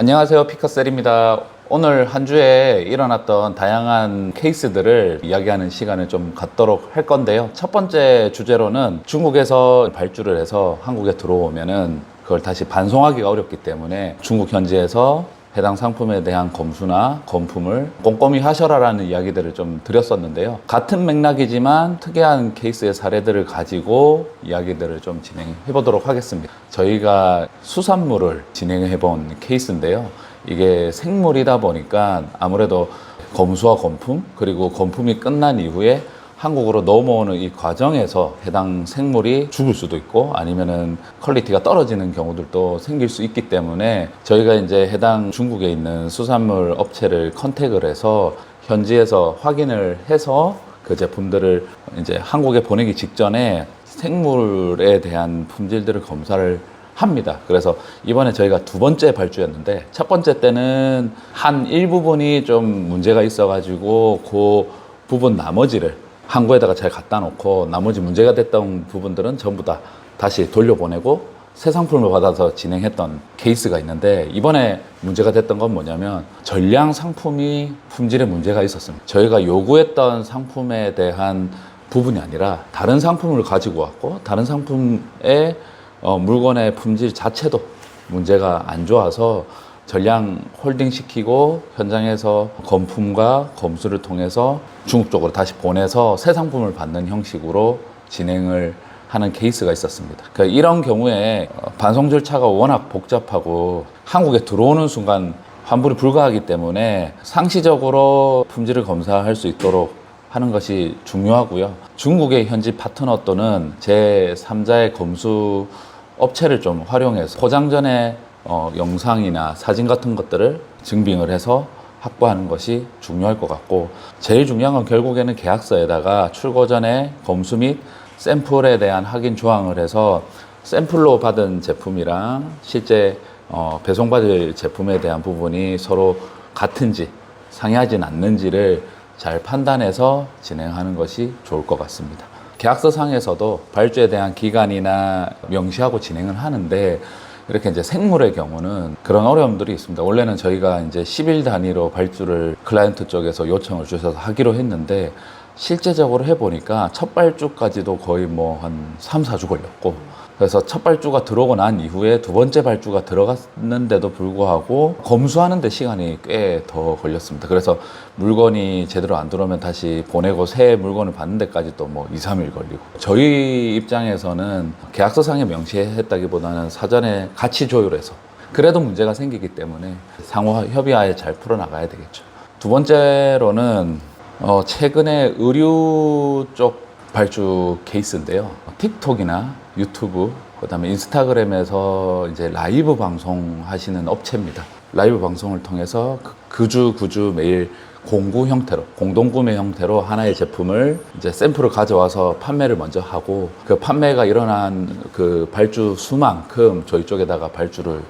안녕하세요. 피커셀입니다. 오늘 한 주에 일어났던 다양한 케이스들을 이야기하는 시간을 좀 갖도록 할 건데요. 첫 번째 주제로는 중국에서 발주를 해서 한국에 들어오면은 그걸 다시 반송하기가 어렵기 때문에 중국 현지에서 해당 상품에 대한 검수나 검품을 꼼꼼히 하셔라라는 이야기들을 좀 드렸었는데요. 같은 맥락이지만 특이한 케이스의 사례들을 가지고 이야기들을 좀 진행해 보도록 하겠습니다. 저희가 수산물을 진행해 본 케이스인데요. 이게 생물이다 보니까 아무래도 검수와 검품 그리고 검품이 끝난 이후에 한국으로 넘어오는 이 과정에서 해당 생물이 죽을 수도 있고 아니면은 퀄리티가 떨어지는 경우들도 생길 수 있기 때문에 저희가 이제 해당 중국에 있는 수산물 업체를 컨택을 해서 현지에서 확인을 해서 그 제품들을 이제 한국에 보내기 직전에 생물에 대한 품질들을 검사를 합니다. 그래서 이번에 저희가 두 번째 발주였는데 첫 번째 때는 한 일부분이 좀 문제가 있어가지고 그 부분 나머지를 항구에다가 잘 갖다 놓고 나머지 문제가 됐던 부분들은 전부 다 다시 돌려보내고 새 상품을 받아서 진행했던 케이스가 있는데 이번에 문제가 됐던 건 뭐냐면 전량 상품이 품질에 문제가 있었습니다. 저희가 요구했던 상품에 대한 부분이 아니라 다른 상품을 가지고 왔고 다른 상품의 어, 물건의 품질 자체도 문제가 안 좋아서 전량 홀딩 시키고 현장에서 검품과 검수를 통해서 중국 쪽으로 다시 보내서 새 상품을 받는 형식으로 진행을 하는 케이스가 있었습니다. 그러니까 이런 경우에 어, 반송 절차가 워낙 복잡하고 한국에 들어오는 순간 환불이 불가하기 때문에 상시적으로 품질을 검사할 수 있도록 하는 것이 중요하고요. 중국의 현지 파트너 또는 제3자의 검수 업체를 좀 활용해서 포장 전에 어, 영상이나 사진 같은 것들을 증빙을 해서 확보하는 것이 중요할 것 같고 제일 중요한 건 결국에는 계약서에다가 출고 전에 검수 및 샘플에 대한 확인 조항을 해서 샘플로 받은 제품이랑 실제 어, 배송받을 제품에 대한 부분이 서로 같은지 상이하진 않는지를 잘 판단해서 진행하는 것이 좋을 것 같습니다. 계약서 상에서도 발주에 대한 기간이나 명시하고 진행을 하는데 이렇게 이제 생물의 경우는 그런 어려움들이 있습니다. 원래는 저희가 이제 10일 단위로 발주를 클라이언트 쪽에서 요청을 주셔서 하기로 했는데 실제적으로 해보니까 첫 발주까지도 거의 뭐 한 3, 4주 걸렸고 그래서 첫 발주가 들어오고 난 이후에 두 번째 발주가 들어갔는데도 불구하고 검수하는데 시간이 꽤 더 걸렸습니다. 그래서 물건이 제대로 안 들어오면 다시 보내고 새 물건을 받는 데까지 또 뭐 2, 3일 걸리고 저희 입장에서는 계약서상에 명시했다기보다는 사전에 같이 조율해서 그래도 문제가 생기기 때문에 상호 협의하에 잘 풀어나가야 되겠죠. 두 번째로는 어, 최근에 의류 쪽 발주 케이스인데요. 틱톡이나 유튜브, 그 다음에 인스타그램에서 이제 라이브 방송 하시는 업체입니다. 라이브 방송을 통해서 그- 그주 그주 매일 공구 형태로 공동 구매 형태로 하나의 제품을 이제 샘플을 가져와서 판매를 먼저 하고 그 판매가 일어난 그 발주 수만큼 저희 쪽에다가 발주를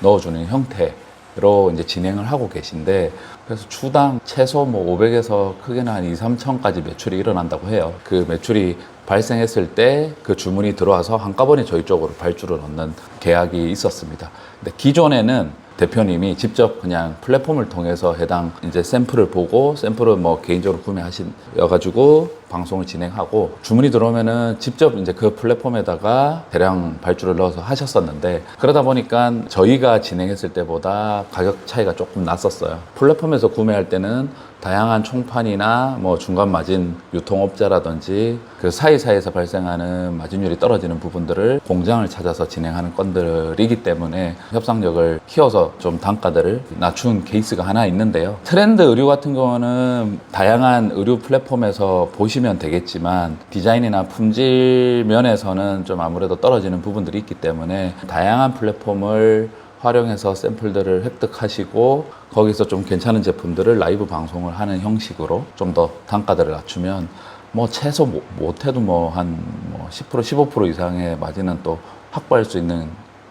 넣어주는 형태 로 이제 진행을 하고 계신데 그래서 주당 최소 뭐 500에서 크게는 한 2, 3천까지 매출이 일어난다고 해요. 그 매출이 발생했을 때 그 주문이 들어와서 한꺼번에 저희 쪽으로 발주를 넣는 계약이 있었습니다. 근데 기존에는 대표님이 직접 그냥 플랫폼을 통해서 해당 이제 샘플을 보고 샘플을 뭐 개인적으로 구매하신 여가지고 방송을 진행하고 주문이 들어오면은 직접 이제 그 플랫폼에다가 대량 발주를 넣어서 하셨었는데 그러다 보니까 저희가 진행했을 때보다 가격 차이가 조금 났었어요. 플랫폼에서 구매할 때는 다양한 총판이나 뭐 중간 마진 유통업자라든지 그 사이사이에서 발생하는 마진율이 떨어지는 부분들을 공장을 찾아서 진행하는 건들이기 때문에 협상력을 키워서 좀 단가들을 낮춘 케이스가 하나 있는데요. 트렌드 의류 같은 경우는 다양한 의류 플랫폼에서 보시 면 되겠지만 디자인이나 품질 면에서는 좀 아무래도 떨어지는 부분들이 있기 때문에 다양한 플랫폼을 활용해서 샘플들을 획득하시고 거기서 좀 괜찮은 제품들을 라이브 방송을 하는 형식으로 좀 더 단가들을 낮추면 뭐 최소 못- 못해도 뭐 한 뭐 10% 15% 이상의 마진은 또 확보할 수 있는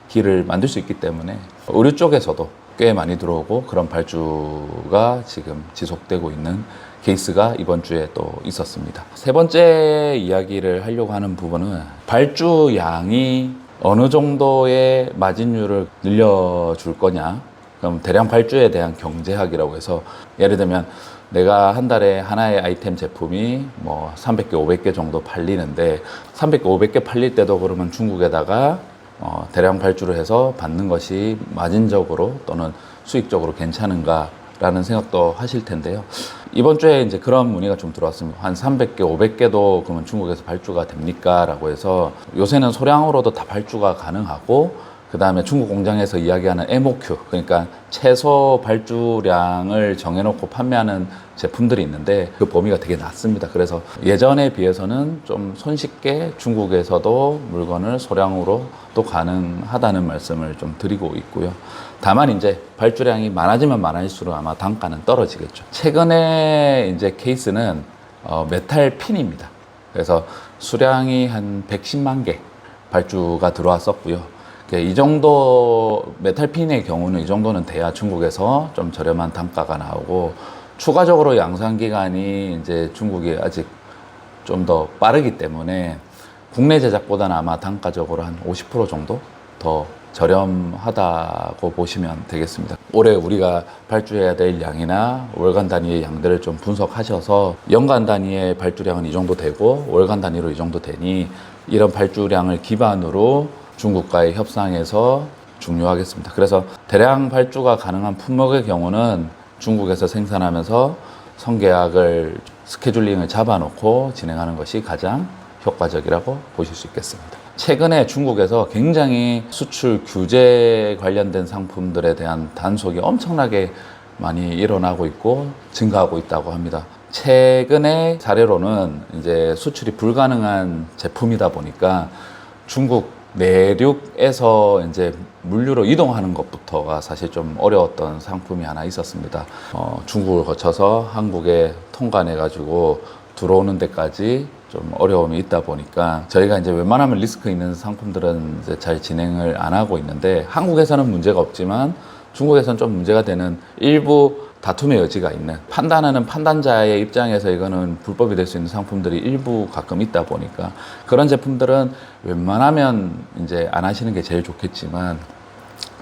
길을 만들 수 있기 때문에 의류 쪽에서도 꽤 많이 들어오고 그런 발주가 지금 지속되고 있는 케이스가 이번 주에 또 있었습니다. 세 번째 이야기를 하려고 하는 부분은 발주 양이 어느 정도의 마진율을 늘려줄 거냐. 그럼 대량 발주에 대한 경제학이라고 해서 예를 들면 내가 한 달에 하나의 아이템 제품이 뭐 300개, 500개 정도 팔리는데 300개, 500개 팔릴 때도 그러면 중국에다가 어, 대량 발주를 해서 받는 것이 마진적으로 또는 수익적으로 괜찮은가라는 생각도 하실 텐데요. 이번 주에 이제 그런 문의가 좀 들어왔습니다. 한 300개, 500개도 그러면 중국에서 발주가 됩니까? 라고 해서 요새는 소량으로도 다 발주가 가능하고 그 다음에 중국 공장에서 이야기하는 MOQ, 그러니까 최소 발주량을 정해놓고 판매하는 제품들이 있는데 그 범위가 되게 낮습니다. 그래서 예전에 비해서는 좀 손쉽게 중국에서도 물건을 소량으로 또 가능하다는 말씀을 좀 드리고 있고요. 다만 이제 발주량이 많아지면 많아질수록 아마 단가는 떨어지겠죠. 최근에 이제 케이스는 어, 메탈 핀입니다. 그래서 수량이 한 110만 개 발주가 들어왔었고요. 이렇게 이 정도 메탈핀의 경우는 이 정도는 돼야 중국에서 좀 저렴한 단가가 나오고 추가적으로 양산 기간이 이제 중국이 아직 좀 더 빠르기 때문에 국내 제작보다는 아마 단가적으로 한 50% 정도 더 저렴하다고 보시면 되겠습니다. 올해 우리가 발주해야 될 양이나 월간 단위의 양들을 좀 분석하셔서 연간 단위의 발주량은 이 정도 되고 월간 단위로 이 정도 되니 이런 발주량을 기반으로 중국과의 협상에서 중요하겠습니다. 그래서 대량 발주가 가능한 품목의 경우는 중국에서 생산하면서 성계약을 스케줄링을 잡아놓고 진행하는 것이 가장 효과적이라고 보실 수 있겠습니다. 최근에 중국에서 굉장히 수출 규제 관련된 상품들에 대한 단속이 엄청나게 많이 일어나고 있고 증가하고 있다고 합니다. 최근의 사례로는 이제 수출이 불가능한 제품이다 보니까 중국 내륙에서 이제 물류로 이동하는 것부터가 사실 좀 어려웠던 상품이 하나 있었습니다. 어, 중국을 거쳐서 한국에 통관해 가지고 들어오는 데까지 좀 어려움이 있다 보니까 저희가 이제 웬만하면 리스크 있는 상품들은 이제 잘 진행을 안 하고 있는데 한국에서는 문제가 없지만 중국에서는 좀 문제가 되는 일부 다툼의 여지가 있는 판단하는 판단자의 입장에서 이거는 불법이 될 수 있는 상품들이 일부 가끔 있다 보니까 그런 제품들은 웬만하면 이제 안 하시는 게 제일 좋겠지만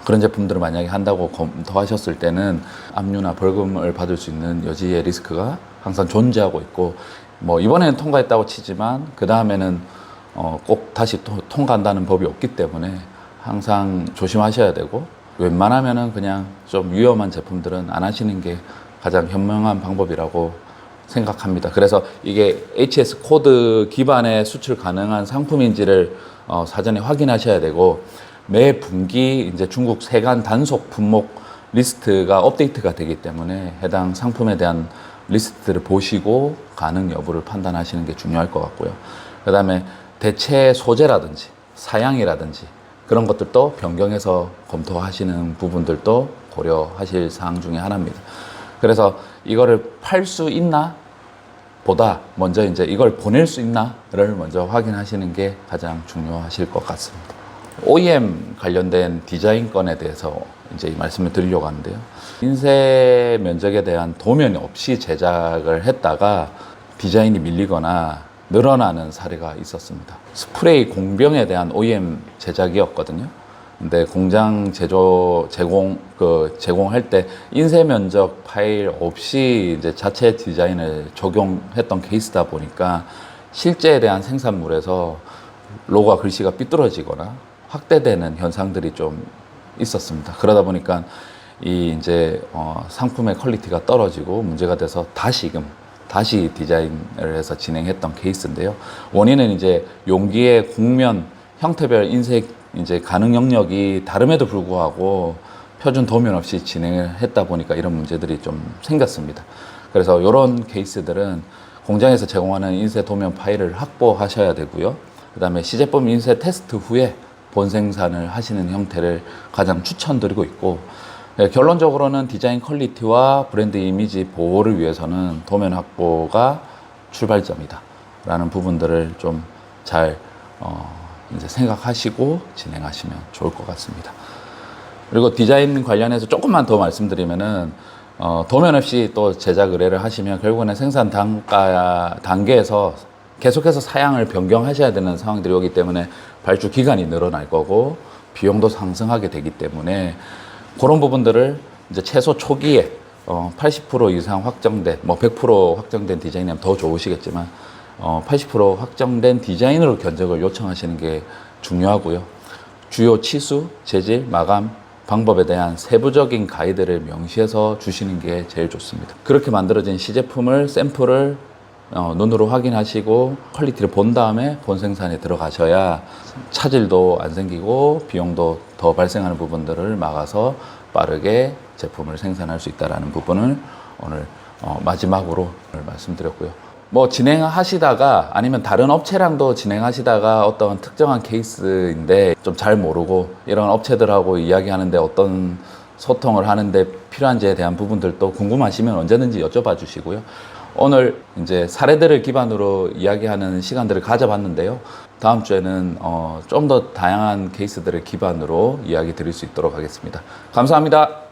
그런 제품들을 만약에 한다고 검토하셨을 때는 압류나 벌금을 받을 수 있는 여지의 리스크가 항상 존재하고 있고 뭐 이번에는 통과했다고 치지만 그 다음에는 어 꼭 다시 또 통과한다는 법이 없기 때문에 항상 조심하셔야 되고 웬만하면은 그냥 좀 위험한 제품들은 안 하시는 게 가장 현명한 방법이라고 생각합니다. 그래서 이게 HS 코드 기반의 수출 가능한 상품인지를 어, 사전에 확인하셔야 되고 매 분기 이제 중국 세관 단속 품목 리스트가 업데이트가 되기 때문에 해당 상품에 대한 리스트를 보시고 가능 여부를 판단하시는 게 중요할 것 같고요. 그 다음에 대체 소재라든지 사양이라든지 그런 것들도 변경해서 검토하시는 부분들도 고려하실 사항 중에 하나입니다. 그래서 이거를 팔 수 있나 보다 먼저 이제 이걸 보낼 수 있나를 먼저 확인하시는 게 가장 중요하실 것 같습니다. OEM 관련된 디자인 건에 대해서 이제 이 말씀을 드리려고 하는데요. 인쇄 면적에 대한 도면 없이 제작을 했다가 디자인이 밀리거나 늘어나는 사례가 있었습니다. 스프레이 공병에 대한 OEM 제작이었거든요. 근데 공장 제조 제공 그 제공할 때 인쇄 면적 파일 없이 이제 자체 디자인을 적용했던 케이스다 보니까 실제에 대한 생산물에서 로고와 글씨가 삐뚤어지거나 확대되는 현상들이 좀 있었습니다. 그러다 보니까 이 이제 어 상품의 퀄리티가 떨어지고 문제가 돼서 다시금 다시 디자인을 해서 진행했던 케이스인데요. 원인은 이제 용기의 곡면 형태별 인쇄 이제 가능 영역이 다름에도 불구하고 표준 도면 없이 진행을 했다 보니까 이런 문제들이 좀 생겼습니다. 그래서 이런 케이스들은 공장에서 제공하는 인쇄 도면 파일을 확보하셔야 되고요. 그 다음에 시제품 인쇄 테스트 후에 본생산을 하시는 형태를 가장 추천드리고 있고 네, 결론적으로는 디자인 퀄리티와 브랜드 이미지 보호를 위해서는 도면 확보가 출발점이다. 라는 부분들을 좀잘 어, 이제 생각하시고 진행하시면 좋을 것 같습니다. 그리고 디자인 관련해서 조금만 더 말씀드리면은 어, 도면 없이 또 제작 의뢰를 하시면 결국에는 생산 단가 단계에서 계속해서 사양을 변경하셔야 되는 상황들이 오기 때문에 발주 기간이 늘어날 거고 비용도 상승하게 되기 때문에 그런 부분들을 이제 최소 초기에 어, 80% 이상 확정된 뭐 100% 확정된 디자인이면 더 좋으시겠지만 어, 80% 확정된 디자인으로 견적을 요청하시는 게 중요하고요. 주요 치수, 재질, 마감 방법에 대한 세부적인 가이드를 명시해서 주시는 게 제일 좋습니다. 그렇게 만들어진 시제품을 샘플을 어, 눈으로 확인하시고 퀄리티를 본 다음에 본 생산에 들어가셔야 차질도 안 생기고 비용도 더 발생하는 부분들을 막아서 빠르게 제품을 생산할 수 있다는 부분을 오늘 어, 마지막으로 말씀드렸고요. 뭐 진행하시다가 아니면 다른 업체랑도 진행하시다가 어떤 특정한 케이스인데 좀 잘 모르고 이런 업체들하고 이야기하는데 어떤 소통을 하는데 필요한지에 대한 부분들도 궁금하시면 언제든지 여쭤봐 주시고요. 오늘 이제 사례들을 기반으로 이야기하는 시간들을 가져봤는데요. 다음 주에는 어, 좀 더 다양한 케이스들을 기반으로 이야기 드릴 수 있도록 하겠습니다. 감사합니다.